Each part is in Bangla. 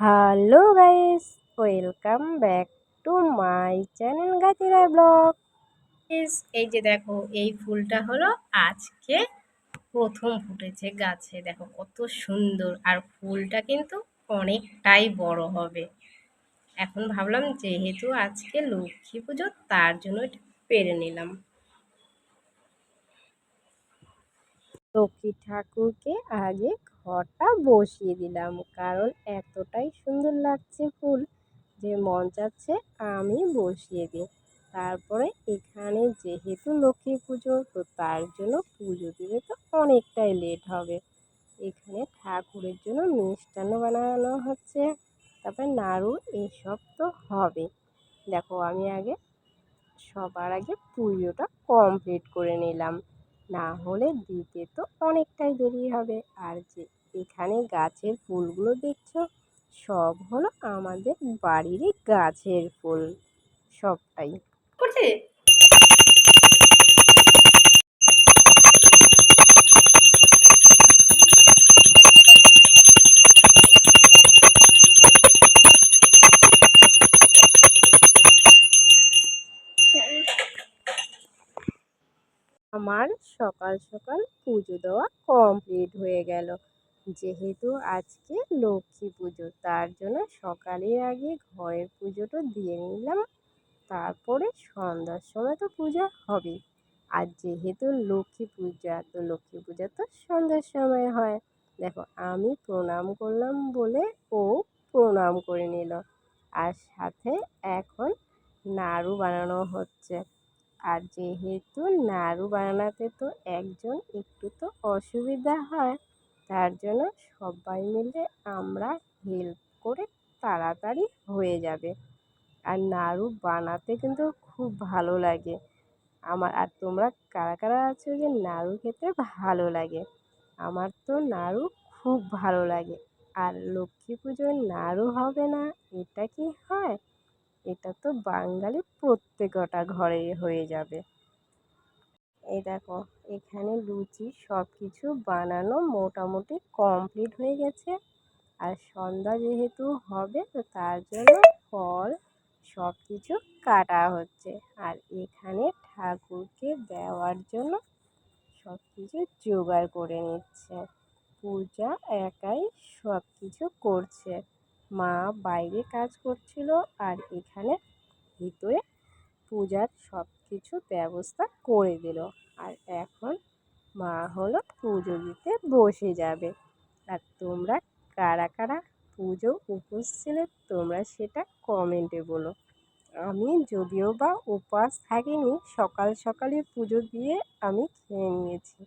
Hello guys welcome back to my channel গাতিরা blog এই যে দেখো এই ফুলটা হলো আজকে প্রথম ফুটেছে গাছে। দেখো কত সুন্দর। আর ফুলটা কিন্তু অনেকটাই বড় হবে। এখন ভাবলাম যেহেতু আজকে লক্ষ্মী পুজো তার জন্য এটা পেরে নিলাম। লক্ষ্মী ঠাকুরকে আগে ঘরটা বসিয়ে দিলাম। কারণ এতটাই সুন্দর লাগছে ফুল যে মন চাচ্ছে আমি বসিয়ে দিই। তারপরে এখানে যেহেতু লক্ষ্মী পুজো, তো তার জন্য পুজো দিতে তো অনেকটাই লেট হবে। এখানে ঠাকুরের জন্য মিষ্টান্ন বানানো হচ্ছে, তারপরে নাড়ু, এসব তো হবে। দেখো আমি আগে, সবার আগে পুজোটা কমপ্লিট করে নিলাম। না হলে দিতে তো অনেকটাই দেরি হবে। আর যে এখানে গাছের ফুলগুলো দেখছ? সব হলো আমাদের বাড়িরই গাছের ফুল সবটাই। করছে? আমার সকাল সকাল পুজো দেওয়া কমপ্লিট হয়ে গেল। যেহেতু আজকে লক্ষ্মী পুজো, তার জন্য সকালের আগে ঘরের পুজোটা দিয়ে নিলাম। তারপরে সন্ধ্যার সময় তো পূজা হবে আর যেহেতু লক্ষ্মী পূজা, তো লক্ষ্মী পূজা তো সন্ধ্যার সময় হয়। দেখো, আমি প্রণাম করলাম বলে ও প্রণাম করে নিল। আর সাথে এখন নাড়ু বানানো হচ্ছে। আর যেহেতু নাড়ু বানাতে তো একজন একটু তো অসুবিধা হয়। তার জন্য সবাই মিলে আমরা হেল্প করে তাড়াতাড়ি হয়ে যাবে। আর নাড়ু বানাতে কিন্তু খুব ভালো লাগে। আমার, আর তোমরা কারা কারা আছো যে নাড়ু খেতে ভালো লাগে? আমার তো নাড়ু খুব ভালো লাগে। আর লক্ষ্মী পুজোয় নাড়ু হবে না, এটা কি হয়? এটা তো বাঙালি প্রত্যেকটা ঘরে হয়ে যাবে। এই দেখো, এখানে লুচি সব কিছু বানানো মোটামুটি কমপ্লিট হয়ে গেছে। আর সন্ধ্যা যেহেতু হবে, তো তার জন্য ফল সব কিছু কাটা হচ্ছে। আর এখানে ঠাকুরকে দেওয়ার জন্য সব কিছু জোগাড় করে নিচ্ছে। পূজা একাই সব কিছু করছে। মা বাইরে কাজ করছিল আর এখানে ভিতরে পূজার সব কিছু ব্যবস্থা করে দিল। আর এখন মা হলো পুজো দিতে বসে যাবে। আর তোমরা কারা কারা পুজো উপোস ছিলে তোমরা সেটা কমেন্টে বলো। আমি যদিও বা উপবাস থাকিনি, সকাল সকালে পুজো দিয়ে আমি খেয়ে নিয়েছি।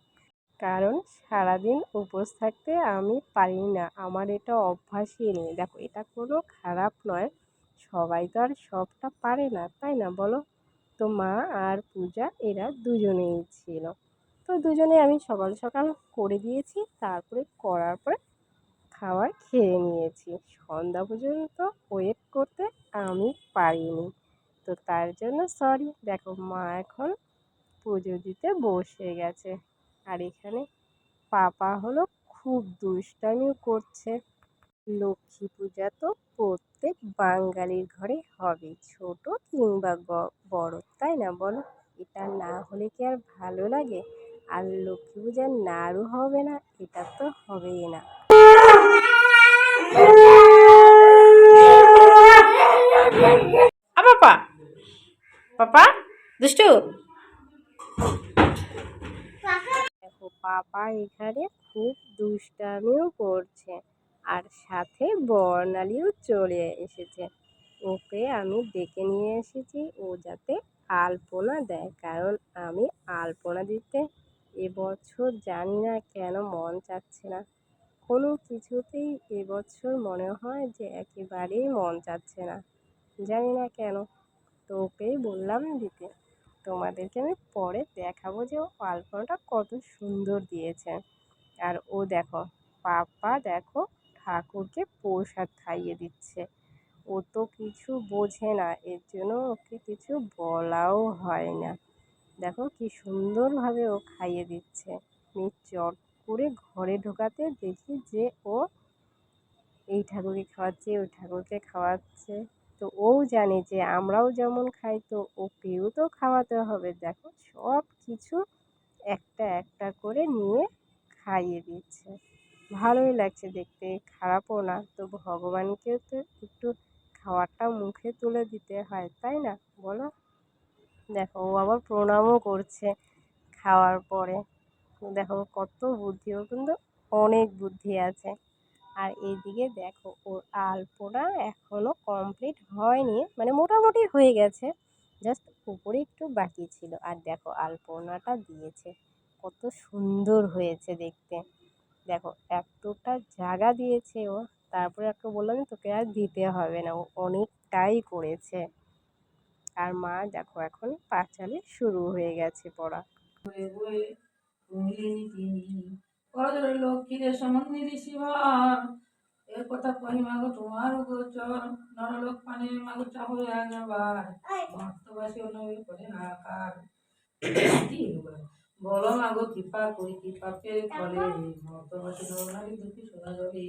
কারণ সারাদিন উপোস থাকতে আমি পারি না। আমার এটা অভ্যাসই নেই। দেখো, এটা কোনো খারাপ নয়। সবাই তো আর সবটা পারে না, তাই না বলো? তো মা আর পূজা এরা দুজনেই ছিল। তো দুজনে আমি সকাল সকাল করে দিয়েছি, তারপরে করার পরে খাবার খেয়ে নিয়েছি। সন্ধ্যা পর্যন্ত ওয়েট করতে আমি পারিনি। তো তার জন্য সরি দেখো মা এখন পুজো দিতে বসে গেছে। আর এখানে পাপা হলো খুব দুষ্টামিও করছে। লক্ষ্মী পূজা তো প্রত্যেক বাঙালির ঘরে হবে। ছোট কিংবা বড় তাই না বলো? এটা না হলে কি আর ভালো লাগে? আর লক্ষ্মী পূজার নাড়ু হবে না এটা তো হবেই না। পাপা পাপা দুষ্টু! দেখো পাপা এখানে খুব দুষ্টামিও করছে। আর সাথে বর্ণালীও চলে এসেছে। ওকে আমি ডেকে নিয়ে এসেছি, ও যাতে আলপনা দেয়। কারণ আমি আলপনা দিতে এবছর জানি না কেন মন চাচ্ছে না। কোনো কিছুতেই এবছর মনে হয় যে একেবারেই মন চাচ্ছে না। জানি না কেন। তো ওকেই বললাম দিতে। তোমাদেরকে আমি পরে দেখাবো যে ও আলপনাটা কত সুন্দর দিয়েছে। আর ও দেখো, পাপা দেখো ঠাকুরকে প্রসাদ খাইয়ে দিচ্ছে। ও তো কিছু বোঝে না, এর জন্য ওকে কিছু বলাও হয় না। দেখো কি সুন্দরভাবে ও খাইয়ে দিচ্ছে। আমি চট করে ঘরে ঢোকাতে দেখি যে ও এই ঠাকুরকে খাওয়াচ্ছে, ওই ঠাকুরকে খাওয়াচ্ছে। তো ও জানে যে আমরাও যেমন খাই, তো ওকেও তো খাওয়াতে হবে। দেখো সব কিছু একটা একটা করে নিয়ে খাইয়ে দিচ্ছে। ভালোই লাগছে দেখতে, খারাপও না। তো ভগবানকেও তো একটু খাওয়ারটা মুখে তুলে দিতে হয়, তাই না? বলো। দেখো, ও আবার প্রণামও করছে খাওয়ার পরে। দেখো, কত বুদ্ধি ও কিন্তু অনেক বুদ্ধি আছে। আর এইদিকে দেখো, ওর আলপনা এখনও কমপ্লিট হয়নি মানে মোটামুটি হয়ে গেছে জাস্ট উপরে একটু বাকি ছিল। আর দেখো, আলপনাটা দিয়েছে, কত সুন্দর হয়েছে দেখতে। দেখো এতটা জায়গা দিয়েছে ও তারপরে একটা বললাম তোকে আর দিতে হবে না ও অনেকটাই করেছে। আর মা দেখো এখন পাঁচালি শুরু হয়ে গেছে পড়া। কথা কহি মাগো তোমার গোচর নরলোক পানে মাগো চাহ একবার ভক্তবাসী অনুভব করে আকার বলো মাগো কৃপা করি কি পাপের ফলে। ভক্তবাসী নরনারী দুঃখী শোনা যাবে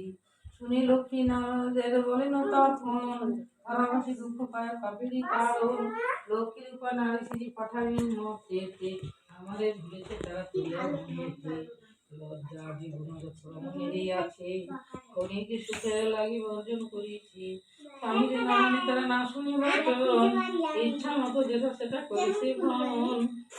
শুনি লক্ষ্মী নারদের বলেন তখন ধরাবাসী দুঃখ পায় পাপেরই কারণ লক্ষ্মীর উপর নারী শ্রী পাঠাবেন মতেতে আমাদের ভুলেছে তারা তুলিয়া ভুলিয়েছে লজ্জা জীবনত শ্রমণেরই আছে অনেকে সুখের লাগি বর্জন করিয়েছি স্বামীদের না মানে তারা না শুনি বচন ইচ্ছা মতো যেটা সেটা করেছে ভ্রমণ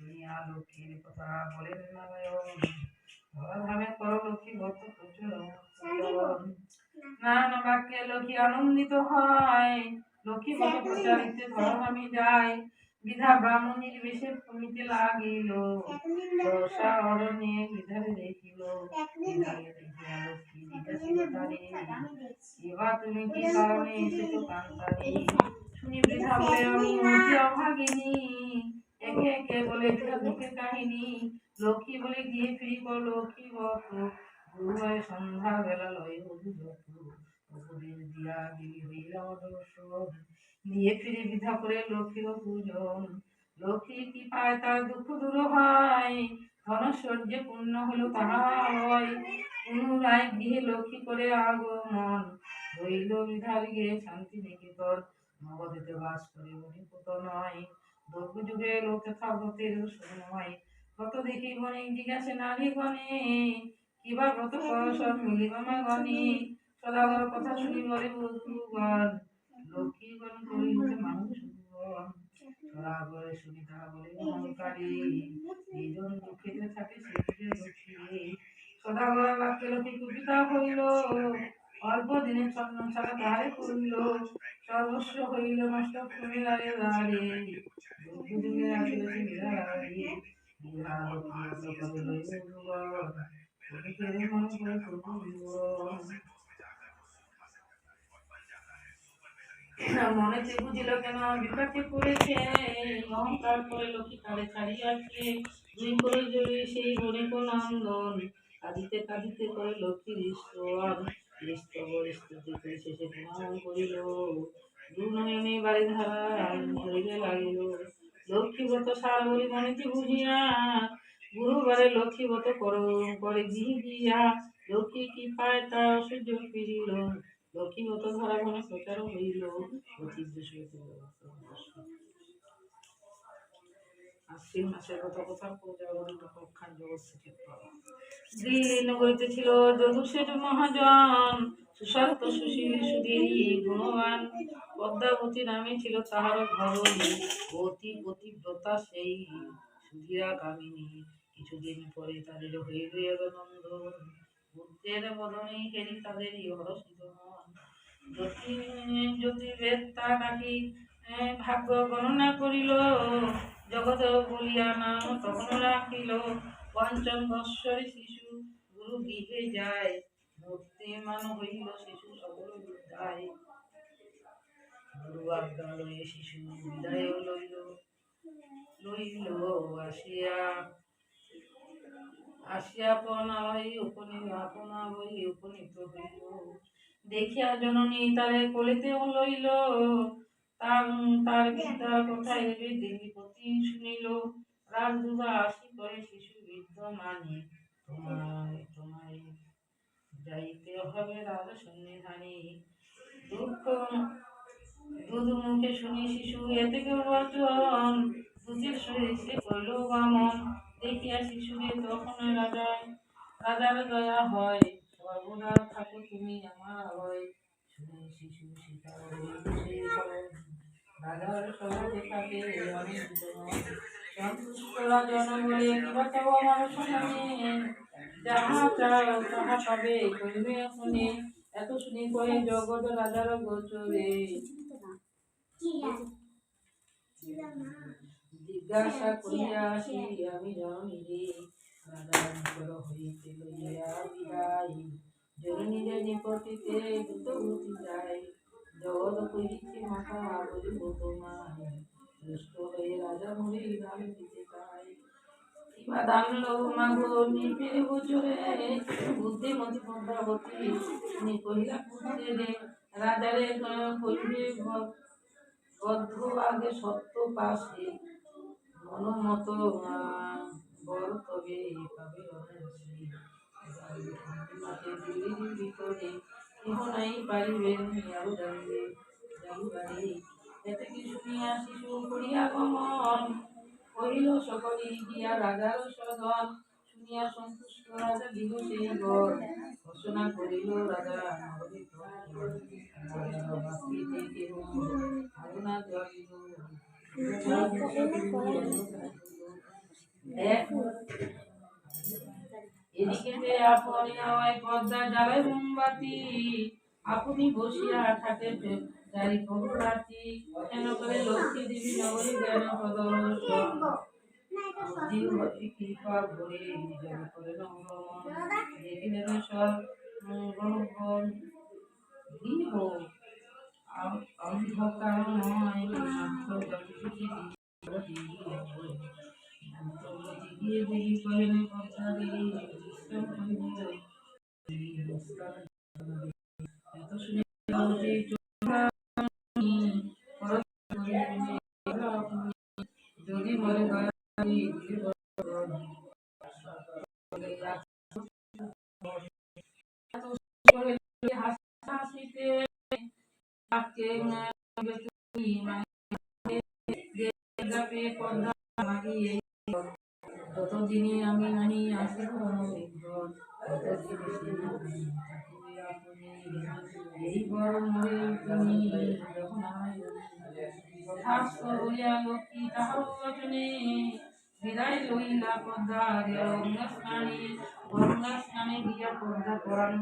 শুনিয়া লক্ষ্মীর কথা বলেন কর লক্ষ্মী ভক্ত প্রচুর। নারায়ণ বাক্যে লক্ষ্মী আনন্দিত হয়। লক্ষ্মী কত প্রচারিতে ধরাধামে যায়। বিধা ব্রাহ্মণীর বেশে ভূমিতে লাগিল। দশা অরণ্যে বিধারে দেখিল। এবার তুমি কি শুনি বৃথা বলে আমি অভাগিনী। বলে বৃথা দুঃখের কাহিনী। লক্ষ্মী বলে গিয়ে ফিরি কর, লক্ষ্মী বত গুরুবারে সন্ধ্যা বেলা লয় বধু দিয়া গিরি হইলাম দর্শন দিয়ে ফিরে বিধা করে লক্ষ্মীর পূজন। লক্ষ্মী কি পায় তার দুঃখ দূর হয়? ধনশ্বর্যে পূর্ণ হলো তাহা হয়। পুনরায় গৃহে লক্ষ্মী করে আগমন। হইল বিধার গিয়ে শান্তি নিকেতন নবদেতে বাস করে মণিপুত নয়। যুগে লোকে থাকতের সময়। কত দেখি বণিক জিজ্ঞাসে নারী গণে। কিবা কর সব মিলিব মা গণে। সদাগর কথা শুনি বলে বধুগণ লক্ষ্মীগণ করিতে মানুষ বলে শুনি তারা বলে অহংকারী নিজন দুঃখিতে থাকে সেদিকে লক্ষ্মী সদাগর বাক্যে লক্ষ্মী কুপিতা হইল অল্প দিনে ছাড়া তাহারে করিল সর্বস্ব হইল নষ্ট কুমিরারে দাঁড়ে মনে করে মনেতে বুঝিল কেন? বিপাকে পড়েছে। অহংকার করে লক্ষ্মী তারে ছাড়িয়াছে দুই করে জড়ি সেই গণিত নন্দন কাঁদিতে কাঁদিতে করে লক্ষ্মীর ঈশ্বর। স্তবর স্তুতি করে শেষে করিল দু নয়নে ধারা ধরিতে লাগিল লক্ষ্মীব্রত সার বলি মনেতে বুঝিয়া গুরুবারে লক্ষ্মীব্রত কর করে গিয়ে গিয়া লক্ষ্মী কি পায় তা সহ্য ফিরিল লক্ষ্মীগত ধরা ঘনে প্রচার হইল আশ্বিন মাসের কথা ছিল মহাজন সুশান্ত সুশীল সুধীরি গুণবান পদ্মাবতী নামে ছিল তাহার ঘর অতি পতিব্রতা সেই সুধীরা কামিনী। কিছুদিন পরে তাদের নন্দন। বুদ্ধের বদনে হেরি তাদেরই হরষিত মন। জ্যোতি জ্যোতির্বেদ তা আহ, ভাগ্য গণনা করিল। জগৎ বলিয়া নাম তখন রাখিল, পঞ্চম বৎসরে শিশু গুরু গৃহে যায়। মূর্তিমান হইল শিশু সকল দুয়াগ্গা লয়ে শিশু বিদায় লইল লইল আসিয়া আসিয়া পনাই উপনি আপনা উপনীত হইল। দেখিয়া জননী তারে কোলেতে লইল তার তার বিদ্যার কথা এবে দেবীপতি শুনিল? রাজদুবা আসি করে শিশু বৃদ্ধ মানে। তোমায় তোমায় যাইতে হবে রাজ সন্নিধানে। দুঃখ দুধ মুখে শুনি শিশু এতে কেউ বচন দুধের সহিতে কইল বামন। দেখিয়া শিশুকে তখন রাজায় রাজার দয়া হয়। সর্বদা থাকো তুমি আমার হয় শুনে শিশু সীতা যাহা চাও তাহা পাবে এত শুনি কয়ে জগৎ রাজার গোচরে জিজ্ঞাসা করিয়া আসি আমি জননী রে রাজার নিকট হইতে লইয়া বিদায়। জননীদের নিকটিতে দ্রুত যায় জগৎ করিতে মাথা বলিব তোমায় দুষ্ট হয়ে রাজা মরে গান দিতে চায় কিবা দানল মাগো নিপেরে গোচরে বুদ্ধিমতী পদ্মাবতী তিনি কহিলা পুত্রে রে রাজারে করিবে বদ্ধ আগে সত্য পাশে, মনোমত বর তবে কেহ নাই পারিবেন আরও জানিবে জানিবারে এতে কি শুনিয়া শিশু করিয়া গমন কহিল সকলেই গিয়া রাজার সদন। শুনিয়া সন্তুষ্ট রাজা দিল সেই বর। ঘোষণা করিল, রাজা নগরে এদিকে যে আপনি হয় পদ্মা জ্বালায় মোমবাতি, আপনি বসিয়া থাকে জারি খবর রাতি কেন করে লক্ষ্মী দেবী নগরী জ্ঞান প্রদর্শন কৃপা করে যদি দিল হাসিতে ততদিনে আমি নাহি আসিব এই বড় মরে তুমি যখন আমায় তথাস্তু লক্ষ্মী তাহার বচনে বিদায় লইলা পদ্মা গঙ্গা স্নানে গঙ্গা স্নানে গিয়া পদ্মা পরাণ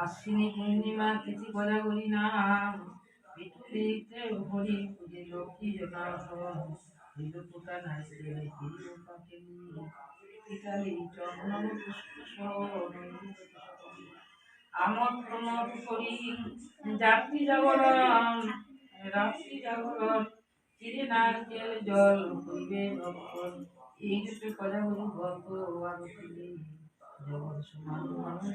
আশ্বিনী পূর্ণিমা তিথি গদাগরি নাম। পিঠুলিতে হরি পুজে, লক্ষ্মী জনার্দন বিলুপুটা নাচে হিরুপাকে পিতালি চন্দন পুষ্প আমোদ প্রমোদ করি যাত্রী জাগরণ। রাত্রি জাগরণ জল হইবে এই কথা কজাগুরু গল্প আরতি জগৎ সমান মানুষ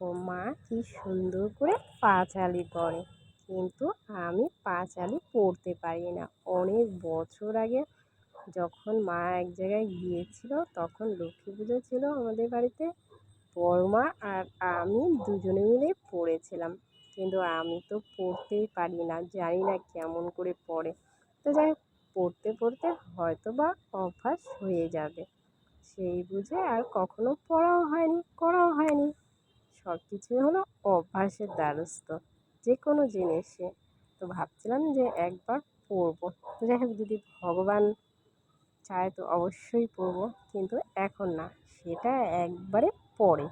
ও মা কি সুন্দর করে পাঁচালি পড়ে কিন্তু আমি পাঁচালি পড়তে পারি না। অনেক বছর আগে যখন মা এক জায়গায় গিয়েছিল, তখন লক্ষ্মী পুজো ছিল আমাদের বাড়িতে। বড়মা আর আমি দুজনে মিলে পড়েছিলাম। কিন্তু আমি তো পড়তেই পারি না, জানি না কেমন করে পড়ে। তো যাই হোক, পড়তে পড়তে হয়তো বা অভ্যাস হয়ে যাবে। সেই বুঝে আর কখনো পড়াও হয়নি, করাও হয়নি। সব কিছুই হলো অভ্যাসের দ্বারস্থ। যে কোনো জিনিসে। তো ভাবছিলাম যে একবার পড়ব যাই হোক, যদি ভগবান চায় তো অবশ্যই পড়ব কিন্তু এখন না। সেটা একবারে পরে।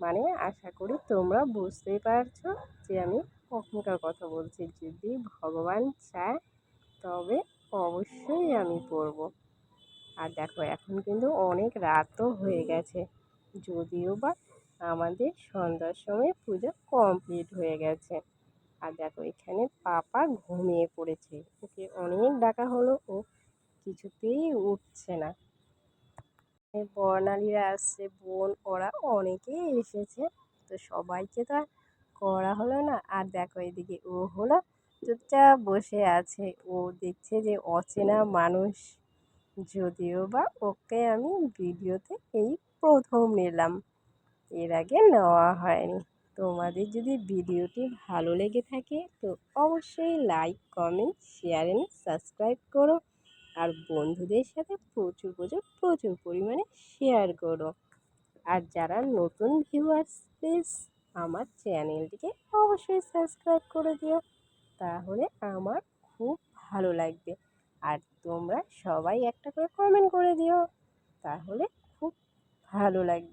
মানে আশা করি তোমরা বুঝতেই পারছ যে আমি কখনকার কথা বলছি। যদি ভগবান চায়, তবে অবশ্যই আমি পড়ব আর দেখো, এখন কিন্তু অনেক রাতও হয়ে গেছে। যদিও বা আমাদের সন্ধ্যার সময় পুজো কমপ্লিট হয়ে গেছে। আর দেখো, এখানে পাপা ঘুমিয়ে পড়েছে। ওকে অনেক ডাকা হলো, ও কিছুতেই উঠছে না। বর্ণালীরা আসছে, বোন, ওরা অনেকেই এসেছে। তো সবাইকে তো আর করা হলো না। আর দেখো, এদিকে ও হলো চুপচাপ বসে আছে। ও দেখছে যে অচেনা মানুষ। যদিও বা ওকে আমি ভিডিওতে এই প্রথম নিলাম এর আগে নেওয়া হয়নি। তোমাদের যদি ভিডিওটি ভালো লেগে থাকে, তো অবশ্যই like comment share and subscribe করো। আর বন্ধুদের সাথে প্রচুর প্রচুর প্রচুর পরিমাণে শেয়ার করো। আর যারা নতুন ভিউয়ার্স প্লিজ আমার চ্যানেলটিকে অবশ্যই সাবস্ক্রাইব করে দিও। তাহলে আমার খুব ভালো লাগবে। আর তোমরা সবাই একটা করে কমেন্ট করে দিও। তাহলে খুব ভালো লাগবে।